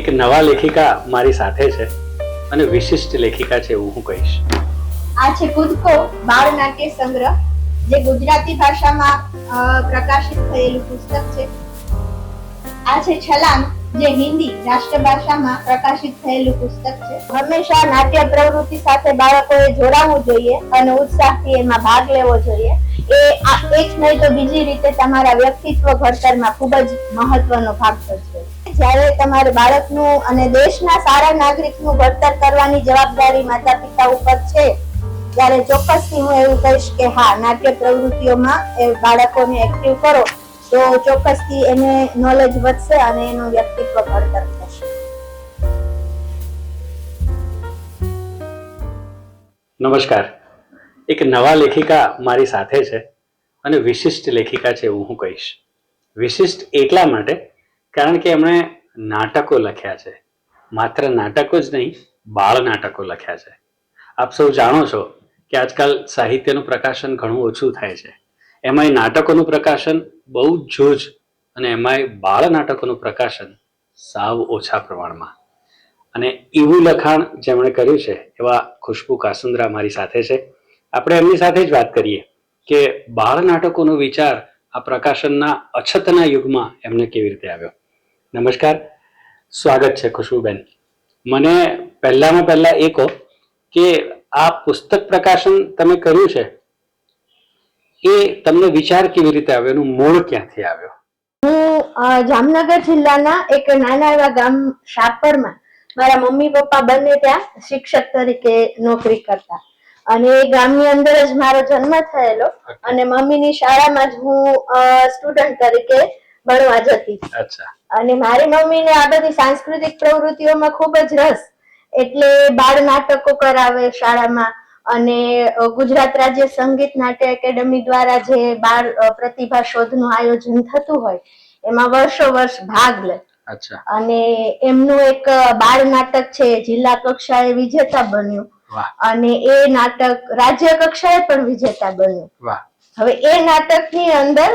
એક નવા લેખિકા મારી સાથે છે અને વિશિષ્ટ લેખિકા છે એવું હું કહીશ. આ છે કૂદકો, બાળ નાટ્ય સંગ્રહ, જે ગુજરાતી ભાષામાં પ્રકાશિત થયેલું પુસ્તક છે. આ છે છલાંગ જે હિન્દી રાષ્ટ્રભાષામાં પ્રકાશિત થયેલું પુસ્તક છે. હંમેશા નાટ્ય પ્રવૃત્તિ સાથે બાળકોએ જોડાવવું જોઈએ અને ઉત્સાહથી એમાં ભાગ લેવો જોઈએ. એ એક નહીં તો બીજી રીતે તમારા વ્યક્તિત્વ ઘડતરમાં ખૂબ જ મહત્વનો ભાગ ભજવે જ્યારે તમારે બાળકનું અને દેશના સારા નાગરિકનું ઘડતર કરવાની જવાબદારી માતા પિતા ઉપર છે, ત્યારે ચોક્કસથી હું એવું કહીશ કે હા, નાટ્ય પ્રવૃત્તિઓમાં એ બાળકોને એક્ટિવ કરો. તો ચોક્કસથી એને નોલેજ વધશે અને એનું વ્યક્તિત્વ ઘડતર થશે. નમસ્કાર. એક નવા લેખિકા મારી સાથે છે અને વિશિષ્ટ લેખિકા છે એવું હું કહીશ. વિશિષ્ટ એટલા માટે કારણ કે એમણે નાટકો લખ્યા છે. માત્ર નાટકો જ નહીં, બાળ નાટકો લખ્યા છે. આપ સૌ જાણો છો કે આજકાલ સાહિત્યનું પ્રકાશન ઘણું ઓછું થાય છે. એમાંય નાટકોનું પ્રકાશન બહુ જ જોજ અને એમાંય બાળ નાટકોનું પ્રકાશન સાવ ઓછા પ્રમાણમાં. અને એવું લખાણ જેમણે કર્યું છે, એવા ખુશ્બુ કાસુંદ્રા મારી સાથે છે. આપણે એમની સાથે જ વાત કરીએ કે બાળ નાટકોનો વિચાર આ પ્રકાશનના અછતના યુગમાં એમને કેવી રીતે આવ્યો. નમસ્કાર. સ્વાગત છે ખુશ્બુબેન. મને પહેલામાં પહેલા એ કહો કે આ પુસ્તક પ્રકાશન તમે કર્યું છે? એ તમને વિચાર કેવી રીતે આવ્યો? એનું મૂળ ક્યાંથી આવ્યો? હું જામનગર જિલ્લાના એક નાના એવા ગામ શાપરમાં મારા મમ્મી પપ્પા બંને ત્યાં શિક્ષક તરીકે નોકરી કરતા. અને એ ગામની અંદર જ મારો જન્મ થયેલો અને મમ્મીની શાળામાં જ હું સ્ટુડન્ટ તરીકે ભણવા જતી. અને મારી મમ્મીને આ બધી સાંસ્કૃતિક પ્રવૃત્તિઓમાં ખૂબ જ રસ. એટલે બાળ નાટકો કરાવે શાળામાં અને ગુજરાત રાજ્ય સંગીત નાટ્ય એકેડમી દ્વારા જે બાળ પ્રતિભા શોધનું આયોજન થતું હોય એમાં વર્ષો વર્ષ ભાગ લે. અને એમનું એક બાળ નાટક છે જિલ્લા કક્ષાએ વિજેતા બન્યું. અને એ નાટક રાજ્ય કક્ષાએ પણ વિજેતા બન્યું. હવે એ નાટકની અંદર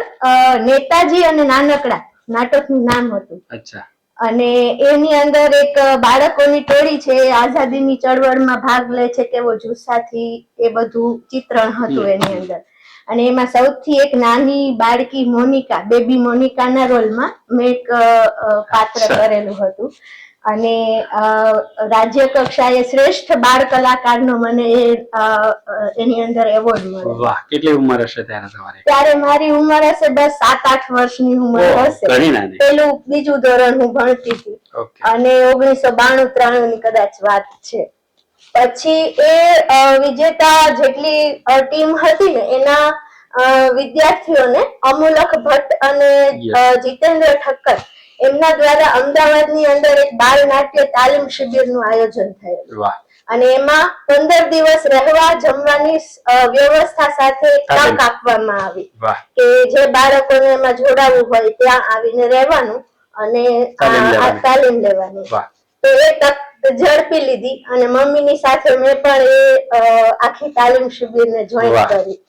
નેતાજી અને નાનકડા નાટકનું નામ હતું. અચ્છા. અને એની અંદર એક બાળકોની ટોળી છે આઝાદીની ચળવળમાં ભાગ લે છે કેવો જુસ્સાથી એ બધું ચિત્રણ હતું એની અંદર. અને એમાં સૌથી એક નાની બાળકી મોનિકા બેબી મોનિકાના રોલમાં મેં એક પાત્ર કરેલું હતું. અને રાજ્ય કક્ષાએ શ્રેષ્ઠ બાળ કલાકારનો મને એની અંદર એવોર્ડ મળ્યો. વાહ કેટલી ઉંમર હશે ત્યારે તમારી? ત્યારે મારી ઉંમર હશે બસ સાત આઠ વર્ષની ઉંમર હશે. પેલું બીજું ધોરણ હું ભણતી હતી. અને ઓગણીસો બાણું ત્રાણું ની કદાચ વાત છે. પછી એ વિજેતા જેટલી ટીમ હતી ને એના વિદ્યાર્થીઓને અમુલક ભટ્ટ અને જીતેન્દ્ર ઠક્કર એમના દ્વારા અમદાવાદની અંદર એક બાળ નાટ્ય તાલીમ શિબિરનું આયોજન થયું. અને એમાં પંદર દિવસ રહેવા જમવાની વ્યવસ્થા સાથે તક આપવામાં આવી. કે જે બાળકોને એમાં જોડાવવું હોય ત્યાં આવીને રહેવાનું અને તાલીમ લેવાની. તો એ તક ઝડપી લીધી અને મમ્મીની સાથે મેં પણ એ આખી તાલીમ શિબિરને જોઈન કરી.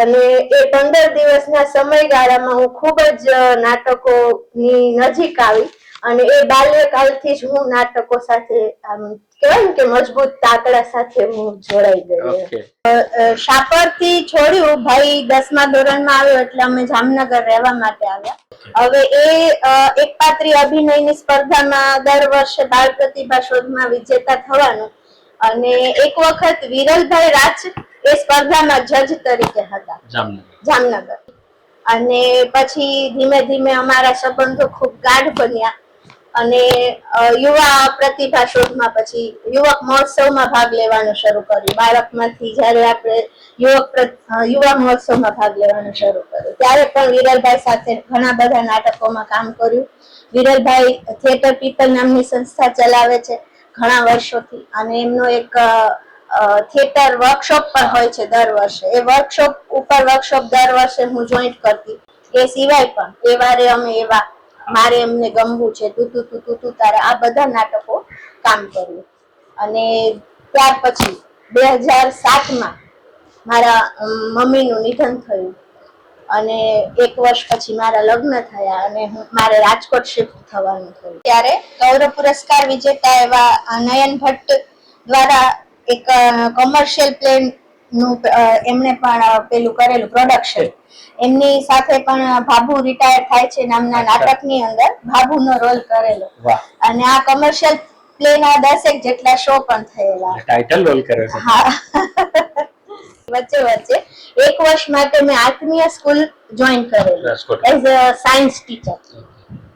અને એ પંદર દિવસના સમયગાળામાં હું ખૂબ જ નાટકો નાટકોની નજીક આવી અને એ બાલ્યકાળથી જ હું નાટકો સાથે આમ કહેવાય કે મજબૂત તાકડા સાથે હું જોડાઈ ગઈ એમ. શાપરથી છોડ્યું ભાઈ દસમા ધોરણમાં આવ્યો એટલે અમે જામનગર રહેવા માટે આવ્યા. હવે એ એક પાત્રી અભિનયની સ્પર્ધામાં દર વર્ષે બાળ પ્રતિભા શોધમાં વિજેતા થવાનું. અને એક વખત વિરલભાઈ રાજ એ સ્પર્ધામાં જજ તરીકે હતા. જામનગર. અને પછી ધીમે ધીમે અમારા સંબંધો ખૂબ ગાઢ બન્યા. અને યુવા પ્રતિભા શોધમાં પછી યુવક મહોત્સવમાં ભાગ લેવાનું શરૂ કર્યું. બાળકમાંથી જ્યારે આપણે યુવક યુવા મહોત્સવમાં ભાગ લેવાનું શરૂ કર્યું. ત્યારે પણ વિરલભાઈ સાથે ઘણા બધા નાટકોમાં કામ કર્યું. વિરલભાઈ થિયેટર પીપલ નામની સંસ્થા ચલાવે છે ઘણા વર્ષોથી. અને એમનો એક થિયેટર વર્કશોપ પણ હોય છે દર વર્ષે. એ વર્કશોપ ઉપર વર્કશોપ દર વર્ષે હું જોઈન્ટ કરતી. એ સિવાય પણ એ વારે અમે એવા, મારે એમને ગમવું છે, તું તું તું તું તું, તારે આ બધા નાટકો કામ કર્યું અને ત્યાર પછી બે હજાર સાતમાં મારા મમ્મીનું નિધન થયું. અને એક વર્ષ પછી મારા લગ્ન થયા અને હું, મારે રાજકોટ શિફ્ટ થવાનું થયું. ત્યારે ગૌરવ પુરસ્કાર વિજેતા એવા નયન ભટ્ટ દ્વારા એક કોમર્શિયલ પ્લેનનું એમણે પણ પેલું કરેલું પ્રોડક્શન એમની સાથે પણ ભાભુ રિટાયર થાય છે નામના નાટકની અંદર. ભાભુનો રોલ કરેલો. અને આ કોમર્શિયલ પ્લેના દસેક જેટલા શો પણ થયેલા. ટાઇટલ રોલ કર્યો છે. હા. વચ્ચે વચ્ચે એક વર્ષ માટે મેં આત્મીય સ્કૂલ જોઈન કરેલું. એઝ અ સાયન્સ ટીચર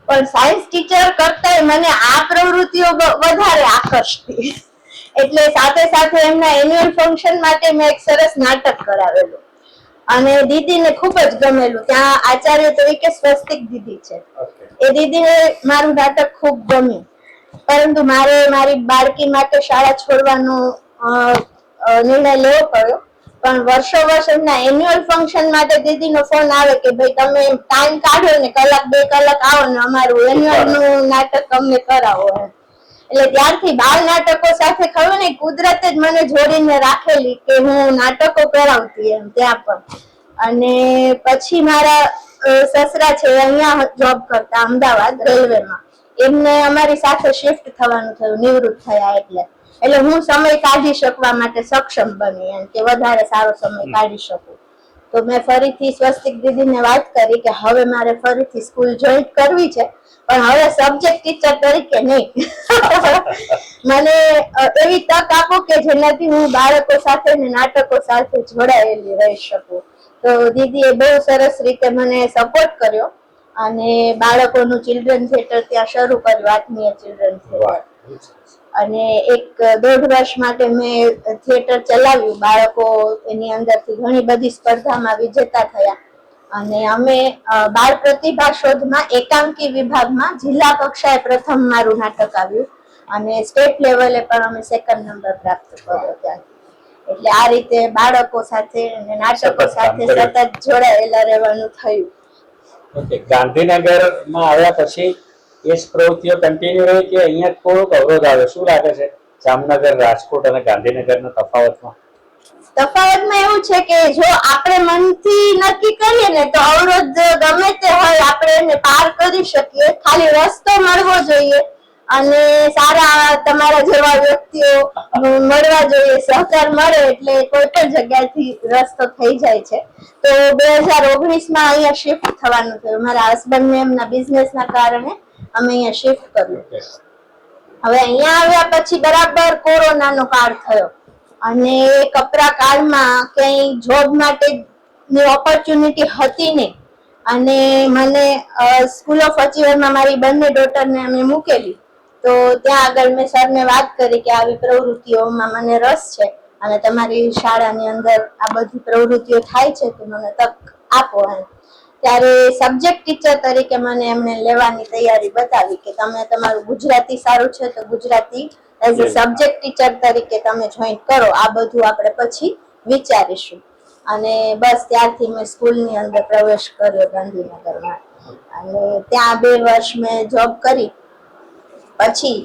પણ સાયન્સ ટીચર કરતા મને આ પ્રવૃત્તિઓ વધારે આકર્ષતી. એટલે સાથે સાથે એમના એન્યુઅલ ફંક્શન માટે મેં એક સરસ નાટક કરાવેલું. અને દીદીને ખૂબ જ ગમેલું. ત્યાં આચાર્ય તરીકે સ્વસ્તિક દીદી છે. એ દીદીને મારું નાટક ખૂબ ગમ્યું. પરંતુ મારે મારી બાળકી માટે શાળા છોડવાનો નિર્ણય લેવો પડ્યો. પણ વર્ષો વર્ષ એમના એન્યુઅલ ફંક્શન માટે દીદીનો ફોન આવે કે ભાઈ તમે ટાઈમ કાઢો ને કલાક બે કલાક આવો ને અમારું એન્યુઅલનું નાટક અમને કરાવો એમ. એટલે ત્યારથી બાલ નાટકો સાથે ખબર ને કુદરતે જ મને જોડીને રાખેલી કે હું નાટકો કરાવતી એમ ત્યાં પણ. અને પછી મારા સસરા છે અહીંયા જોબ કરતા અમદાવાદ રેલવેમાં. એમને અમારી સાથે શિફ્ટ થવાનું થયું નિવૃત્ત થયા એટલે. એટલે હું સમય કાઢી શકવા માટે સક્ષમ બની એમ કે વધારે સારો સમય કાઢી શકું. તો મેં ફરીથી સ્વસ્તિક દીદીને વાત કરી કે હવે મારે ફરીથી સ્કૂલ જોઈન કરવી છે, પણ હવે સબ્જેક્ટ ટીચર તરીકે નહીં. મને એવી તક આપો કે જેનાથી હું બાળકો સાથે ને નાટકો સાથે જોડાયેલી રહી શકું. તો દીદીએ બહુ સરસ રીતે મને સપોર્ટ કર્યો અને બાળકોનું ચિલ્ડ્રન થિયેટર ત્યાં શરૂ કર્યું આત્મીય ચિલ્ડ્રન થિયેટર અને એક દોઢ વર્ષ માટે મેં થિયેટર ચલાવ્યું. બાળકો એની અંદરથી ઘણી બધી સ્પર્ધામાં વિજેતા થયા. અને અમે બાળ પ્રતિભા શોધમાં એકાંકી વિભાગમાં જિલ્લા કક્ષાએ પ્રથમ મારું નાટક આવ્યું. અને સ્ટેટ લેવલે પણ અમે સેકન્ડ નંબર પ્રાપ્ત કર્યો ત્યાં. એટલે આ રીતે બાળકો સાથે અને નાટકો સાથે સતત જોડાયેલા રહેવાનું થયું. ગાંધીનગરમાં આવ્યા પછી એ જ પ્રવૃત્તિઓ કન્ટિન્યુ રહી કે અહીંયા થોડોક અવરોધ આવે? શું લાગે છે? જામનગર, રાજકોટ અને ગાંધીનગરના તફાવતમાં? તફાવતમાં એવું છે કે જો આપણે મનથી નક્કી કરીએ ને તો અવરોધ ગમે તે હોય આપણે એને પાર કરી શકીએ. ખાલી રસ્તો મળવો જોઈએ અને સારા તમારા જેવા વ્યક્તિઓ મળવા જોઈએ. સહકાર મળે એટલે કોઈ પણ જગ્યાથી રસ્તો થઈ જાય છે. તો બે હજાર ઓગણીસમાં અહીંયા શિફ્ટ થવાનું થયું. મારા હસબન્ડને એમના બિઝનેસના કારણે. અમે અહીંયા શિફ્ટ કર્યું. હવે અહીંયા આવ્યા પછી બરાબર કોરોનાનો કાળ થયો. અને એ કપરા કાળમાં કઈ જોબ માટે ઓપોર્ચ્યુનિટી હતી નહીં. અને મને સ્કૂલ ઓફ અચીવરમાં મારી બંને ડોટરને અમે મૂકેલી. તો ત્યાં આગળ મેં સરને વાત કરી કે આવી પ્રવૃત્તિઓમાં મને રસ છે અને તમારી શાળાની અંદર આ બધી પ્રવૃત્તિઓ થાય છે તો મને તક આપો એમ. ત્યારે સબ્જેક્ટ ટીચર તરીકે મને એમને લેવાની તૈયારી બતાવી કે તમે તમારું ગુજરાતી સારું છે તો Gujarati as a subject teacher તરીકે તમે જોઈન કરો. આ બધું આપણે પછી વિચારીશું. અને બસ ત્યારથી મેં સ્કૂલની અંદર પ્રવેશ કર્યો ગાંધીનગરમાં. અને ત્યાં બે વર્ષ મેં જોબ કરી. પછી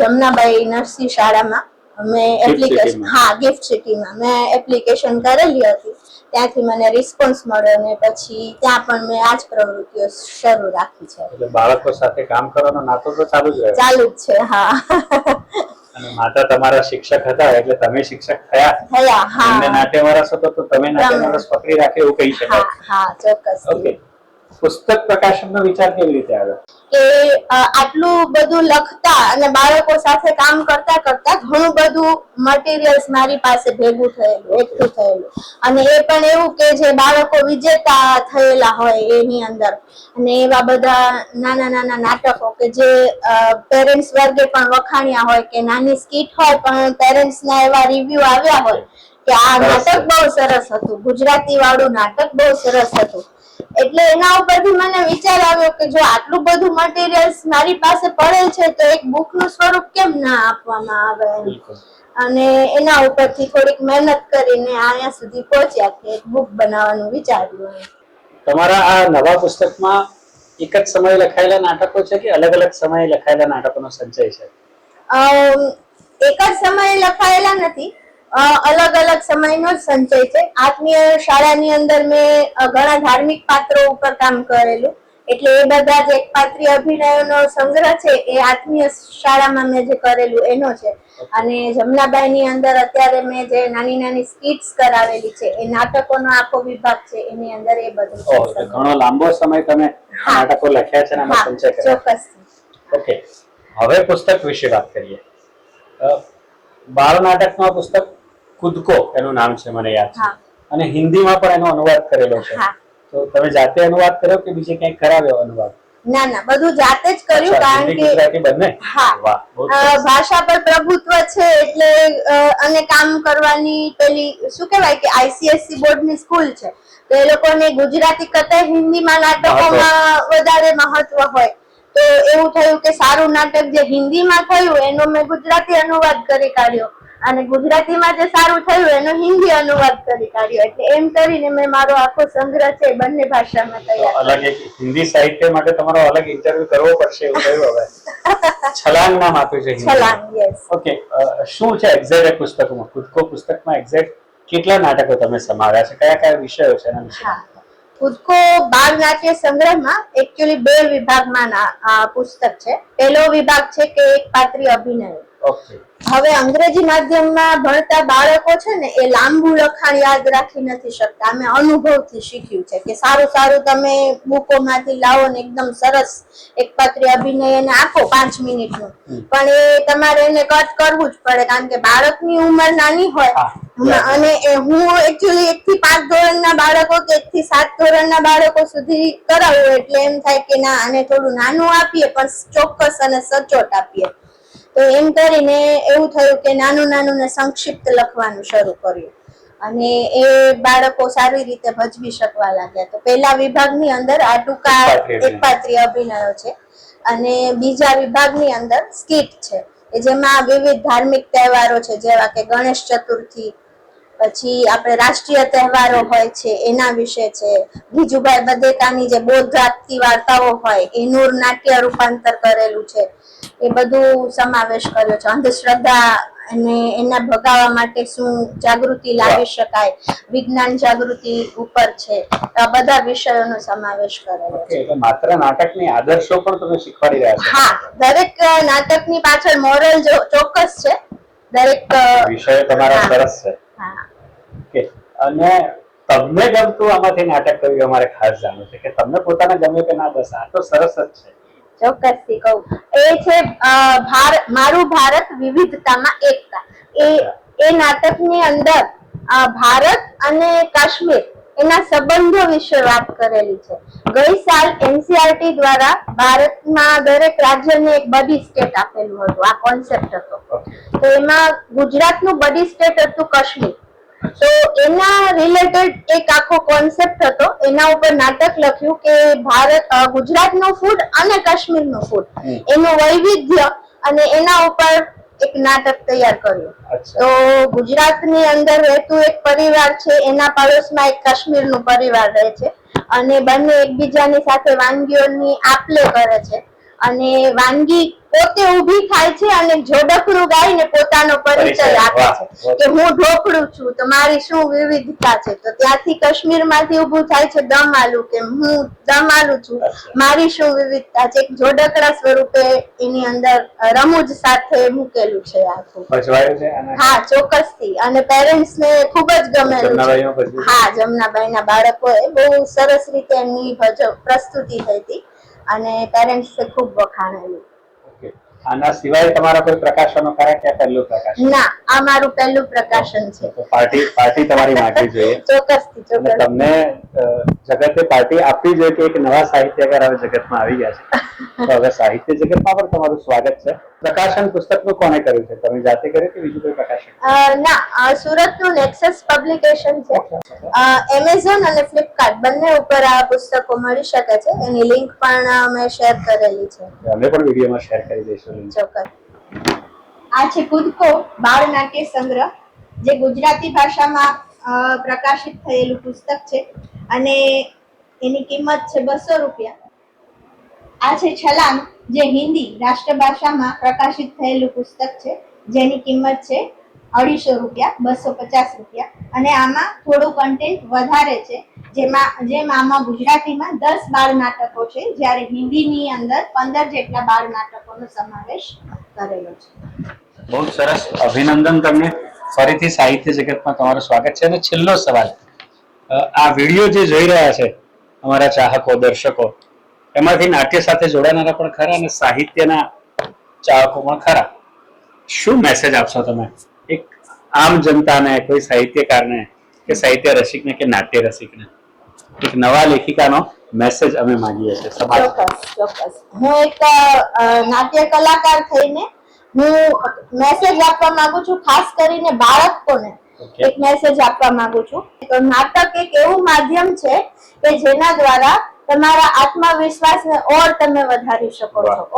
જમનાબાઈ નરસિંહ શાળામાં મેં એપ્લિકેશન હા ગિફ્ટ સિટીમાં મેં એપ્લિકેશન કરેલી હતી. ત્યાંથી મને રિસ્પોન્સ મળ્યો અને પછી ત્યાં પણ મેં આ જ પ્રવૃત્તિઓ શરૂ રાખી છે. એટલે બાળકો સાથે કામ કરવાનો નાતો તો ચાલુ જ રહે ચાલુ જ છે હા. અને માતા તમારા શિક્ષક હતા એટલે તમે શિક્ષક થયા. થયા હા. નાટ્યમાં રસ હતો તો તમે નાટ્યમાં રસ પકડી રાખે એવું કહી શકાય. હા ચોક્કસ. ઓકે પુસ્તક પ્રકાશનનો વિચાર કેવી રીતે આવ્યો કે આટલું બધું લખતા અને બાળકો સાથે કામ કરતા કરતા ઘણું બધું મટીરિયલ્સ મારી પાસે ભેગું થયેલું એકઠું થયેલું. અને એ પણ એવું કે જે બાળકો વિજેતા થયેલા હોય એની અંદર. અને એવા બધા નાના નાના નાટકો કે જે પેરેન્ટ્સ વર્ગે પણ વખાણ્યા હોય કે નાની સ્કીટ હોય પણ પેરેન્ટ્સના એવા રિવ્યુ આવ્યા હોય કે આ નાટક બહુ સરસ હતું. ગુજરાતી વાળું નાટક બહુ સરસ હતું. એટલે એના ઉપરથી મને વિચાર આવ્યો કે જો આટલું બધું મટીરિયલ્સ મારી પાસે પડેલ છે તો એક બુકનું નું સ્વરૂપ કેમ ના આપવામાં આવે. અને એના ઉપરથી થોડીક મહેનત કરીને અહીંયા સુધી પહોંચ્યા કે એક બુક બનાવવાનું વિચાર્યું. તમારા આ નવા પુસ્તકમાં એક જ સમયે લખાયેલા નાટકો છે કે અલગ અલગ સમયે લખાયેલા નાટકોનો સંચય છે એક જ સમયે લખાયેલા નથી અલગ અલગ સમયનો જ સંચય છે. આત્મીય શાળાની અંદર મેં ઘણા ધાર્મિક પાત્રો ઉપર કામ કરેલું. એટલે એ બધા જ એક પાત્રીય અભિનયોનો સંગ્રહ છે એ આત્મીય શાળામાં મેં જે કરેલું એનો છે. અને જમનાબાઈ ની અંદર અત્યારે મેં જે નાની નાની સ્કીટ્સ કરાવેલી છે એ નાટકોનો આખો વિભાગ છે એની અંદર એ બધું ઘણો લાંબો સમય તમે. નાટકો લખ્યા છે ને આમાં સંચય કર્યો. ચોક્કસ ઓકે. હવે પુસ્તક વિશે વાત કરીએ. બાળ નાટકમાં પુસ્તક કૂદકો એનું નામ છે મને યાદ છે. અને હિન્દીમાં પણ એનો અનુવાદ કરેલો છે. તો તમે જાતે અનુવાદ કર્યો કે બીજે ક્યાંય કરાવ્યો અનુવાદ? ના ના બધું જાતે જ કર્યું કારણ કે હા. ભાષા પર પ્રભુત્વ છે એટલે અને કામ કરવાની પેલી શું કહેવાય કે આઈસીએસસી બોર્ડની સ્કૂલ છે. તો એ લોકોને ગુજરાતી કરતા હિન્દીમાં નાટકોમાં વધારે મહત્વ હોય. તો એવું થયું કે સારું નાટક જે હિન્દીમાં થયું એનો મેં ગુજરાતી અનુવાદ કરી કાઢ્યો. અને ગુજરાતીમાં જે સારું થયું એનો હિન્દી અનુવાદ કરી કાઢ્યો. એટલે એમ કરીને મેં મારો આખો સંગ્રહ છે બંને ભાષામાં તૈયાર અલગ એક હિન્દી સાહિત્ય માટે તમારો અલગ ઇન્ટરવ્યુ કરવો પડશે એવું કહ્યું હવે. છલાંગ નામ આપ્યું છે છલાંગ યસ ઓકે શું છે એક્ઝેક્ટ પુસ્તકમાં? કૂદકો પુસ્તકમાં એક્ઝેક્ટ કેટલા નાટકો તમે સમાવ્યા છે? કયા કયા વિષયો છે એના વિશે? હા. કૂદકો બાળ નાટ્ય સંગ્રહમાં એકચ્યુઅલી બે વિભાગમાં પુસ્તક છે. પહેલો વિભાગ છે કે એક પાત્રી અભિનય. હવે અંગ્રેજી માધ્યમમાં ભણતા બાળકો છે ને એ લાંબુ લખાણ યાદ રાખી નથી શકતા. અમે અનુભવથી શીખ્યું છે કે સારું સારું તમે બુકોમાંથી લાવો ને એકદમ સરસ એક પાત્રી અભિનય એને આપો પાંચ મિનિટનું. પણ એ તમારે એને કટ કરવું જ પડે કારણ કે બાળકની ઉંમર નાની હોય. અને હું એકચ્યુઅલી એક થી પાંચ ધોરણના બાળકો કે એક થી સાત ધોરણના બાળકો સુધી કરાવું એટલે એમ થાય કે ના આને થોડું નાનું આપીએ પણ ચોક્કસ અને સચોટ આપીએ. તો એમ કરીને એવું થયું કે નાનું નાનું ને સંક્ષિપ્ત લખવાનું શરૂ કર્યું. અને એ બાળકો સારી રીતે ભજવી શકવા લાગ્યા. તો પહેલા વિભાગની અંદર આ ટૂંકા એકપાત્રી અભિનયો છે અને બીજા વિભાગની અંદર સ્કીટ છે. કે જેમાં વિવિધ ધાર્મિક તહેવારો છે જેવા કે ગણેશ ચતુર્થી પછી આપણે રાષ્ટ્રીય તહેવારો હોય છે એના વિશે છે. ગીજુભાઈ બધેકાની જે બૌદ્ધ વાર્તાઓ હોય એનું નાટ્ય રૂપાંતર કરેલું છે. એ બધું સમાવેશ કર્યો છે. અંધશ્રદ્ધા અને એના ભગાવવા માટે શું જાગૃતિ લાવી શકાય? વિજ્ઞાન જાગૃતિ ઉપર છે. આ બધા વિષયોનો સમાવેશ કરેલો છે. એટલે માત્ર નાટકની આદર્શો પણ તમે શીખવાડી રહ્યા છો. હા દરેક નાટકની પાછળ મોરલ ચોક્કસ છે. દરેક વિષય તમારા સરસ છે. હા. ઓકે અને તમને ગમતું આમાંથી નાટક કર્યું અમારે ખાસ જાણવું છે કે તમને પોતાને ગમે કે ના બસ આ તો સરસ જ છે. ચોક્કસથી કહું. એ છે મારું ભારત વિવિધતામાં એકતા. એ એ નાટકની અંદર ભારત અને કાશ્મીર એના સંબંધો વિશે વાત કરેલી છે. ગઈ સાલ એનસીઆરટી દ્વારા ભારતમાં દરેક રાજ્યને એક બડી સ્ટેટ આપેલું હતું. આ કોન્સેપ્ટ હતો. તો એમાં ગુજરાતનું બડી સ્ટેટ હતું કાશ્મીર. તો એના રિલેટેડ એક આખો કોન્સેપ્ટ હતો. એના ઉપર નાટક લખ્યું કે ભારત ગુજરાતનું ફૂડ અને કાશ્મીરનું ફૂડ એનું વૈવિધ્ય અને એના ઉપર એક નાટક તૈયાર કર્યું. તો ગુજરાતની અંદર રહેતું એક પરિવાર છે એના પડોશમાં એક કાશ્મીરનું પરિવાર રહે છે. અને બંને એકબીજાની સાથે વાનગીઓની આપલે કરે છે. અને વાનગી પોતે ઊભી થાય છે અને જોડકરું ગાઈને પોતાનો પરિચય આપે છે. કે હું ઢોકળું છું તો મારી શું વિવિધતા છે? તો ત્યાંથી કાશ્મીરમાંથી ઊભું થાય છે દમ આલુ કે હું દમ આલુ છું. મારી શું વિવિધતા છે? એક જોડકડા સ્વરૂપે એની અંદર રમૂજ સાથે મૂકેલું છે આખું. હા ચોક્કસથી ચોક્કસથી. અને પેરેન્ટ્સ ને ખૂબ જ ગમેલું? હા જમનાબાઈ ના બાળકોએ બહુ સરસ રીતે એમની પ્રસ્તુતિ થઈ હતી. અને પેરેન્ટ્સ ખૂબ વખાણેલું. ઓકે આના સિવાય તમારા કોઈ પ્રકાશનો ખરા કે પહેલું પ્રકાશન? ના આ મારું પહેલું પ્રકાશન છે. તો પાર્ટી પાર્ટી તમારી માંગવી જોઈએ. ચોક્કસથી ચોક્કસ તમને જગતે પાર્ટી આપવી જોઈએ કે એક નવા સાહિત્યકાર હવે જગતમાં આવી ગયા છે. તો હવે સાહિત્ય જગતમાં પણ તમારું સ્વાગત છે. પ્રકાશન પુસ્તકનું કોને કર્યું છે? તમે જાતે કર્યું કે બીજું કોઈ પ્રકાશન? ના સુરતનું નેક્સસ પબ્લિકેશન છે. એમેઝોન અને ફ્લિપકાર્ટ બંને ઉપર આ પુસ્તકો મળી શકે છે. એની લિંક પણ અમે મેં શેર કરેલી છે. અમે પણ વિડીયોમાં શેર કરી દઈશું. ચોક્કસ. આ છે કૂદકો બાળ નાટ્ય સંગ્રહ, જે ગુજરાતી ભાષામાં પ્રકાશિત થયેલું પુસ્તક છે અને એની કિંમત છે બસો રૂપિયા. આ છે છલાંગ, જે હિન્દી રાષ્ટ્રભાષામાં પ્રકાશિત થયેલું પુસ્તક છે, જેની કિંમત છે અઢીસો રૂપિયા, બસો પચાસ રૂપિયા. અને આમાં થોડું કન્ટેન્ટ વધારે છે. જેમાં, જેમ આમાં ગુજરાતીમાં દસ બાળ નાટકો છે, જ્યારે હિન્દીની અંદર પંદર જેટલા બાળ નાટકોનો સમાવેશ કરેલો છે. બહુ સરસ અભિનંદન તમને. ફરીથી સાહિત્ય જગતમાં તમારું સ્વાગત છે. અને છેલ્લો સવાલ. આ વીડિયો જે જોઈ રહ્યા છે, અમારા ચાહકો, દર્શકો, એમાંથી નાટ્ય સાથે જોડાનારા પણ ખરા અને સાહિત્યના ચાહકો પણ ખરા. શું મેસેજ આપશો તમે? એક આમ જનતાને કોઈ સાહિત્યકારને કે સાહિત્ય રસિકને કે નાટ્ય રસિકને એક નવા લેખિકાનો મેસેજ અમે માંગીએ છીએ સમાજ ચોક્કસ હું એક નાટ્ય કલાકાર થઈને હું મેસેજ આપવા માંગુ છું ખાસ કરીને બાળકોને એક મેસેજ આપવા માંગુ છું. તો નાટક એક એવું માધ્યમ છે કે જેના દ્વારા તમારા આત્મવિશ્વાસને ઓર તમે વધારી શકો છો.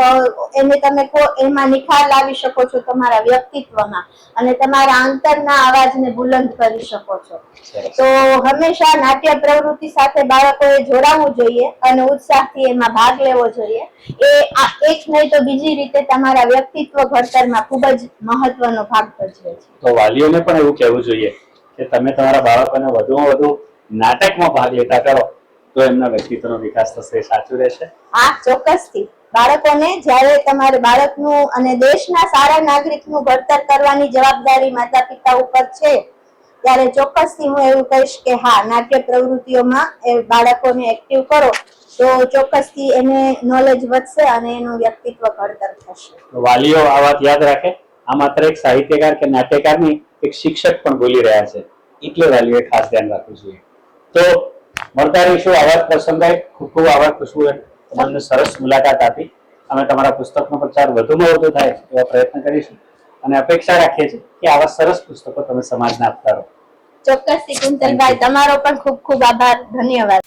એને તમે કો- એમાં નિખાર લાવી શકો છો તમારા વ્યક્તિત્વમાં અને તમારા અંતરના અવાજને બુલંદ કરી શકો છો. તો હંમેશા નાટ્ય પ્રવૃત્તિ સાથે બાળકોએ જોડાવવું જોઈએ અને ઉત્સાહથી એમાં ભાગ લેવો જોઈએ. એ આ એક નહીં તો બીજી રીતે તમારા વ્યક્તિત્વ ઘડતરમાં ખૂબ જ મહત્વનો ભાગ ભજવે છે. તો વાલીઓને પણ એવું કહેવું જોઈએ કે તમે તમારા બાળકોને વધુમાં વધુ નાટકમાં ભાગ લેતા કરો. તો એમના વ્યક્તિત્વનો વિકાસ થશે સાચું રહેશે? હા ચોક્કસથી. બાળકોને જ્યારે તમારે બાળકનું અને દેશના સારા નાગરિકનું ઘડતર કરવાની જવાબદારી માતા પિતા ઉપર છે ત્યારે ચોક્કસથી હું એવું કહીશ કે હા નાટ્ય પ્રવૃત્તિઓમાં એ બાળકોને એક્ટિવ કરો તો ચોક્કસથી એને નોલેજ વધશે અને એનું વ્યક્તિત્વ ઘડતર થશે. વાલીઓ આ વાત યાદ રાખે આ માત્ર એક સાહિત્યકાર કે નાટ્યકાર નહીં એક શિક્ષક પણ બોલી રહ્યા છે. એટલે વાલીઓએ ખાસ ધ્યાન રાખવું જોઈએ. તો મળતા રહીશું. આવા પ્રસંગે ખૂબ ખૂબ આભાર ખુશ્બુબેન તમને સરસ મુલાકાત આપી. અમે તમારા પુસ્તકનો પ્રચાર વધુમાં વધુ થાય એવા પ્રયત્ન કરીશું. અને અપેક્ષા રાખીએ છીએ કે આવા સરસ પુસ્તકો તમે સમાજને આપતા રહો. ચોક્કસ કુંતલભાઈ તમારો પણ ખૂબ ખૂબ આભાર. ધન્યવાદ.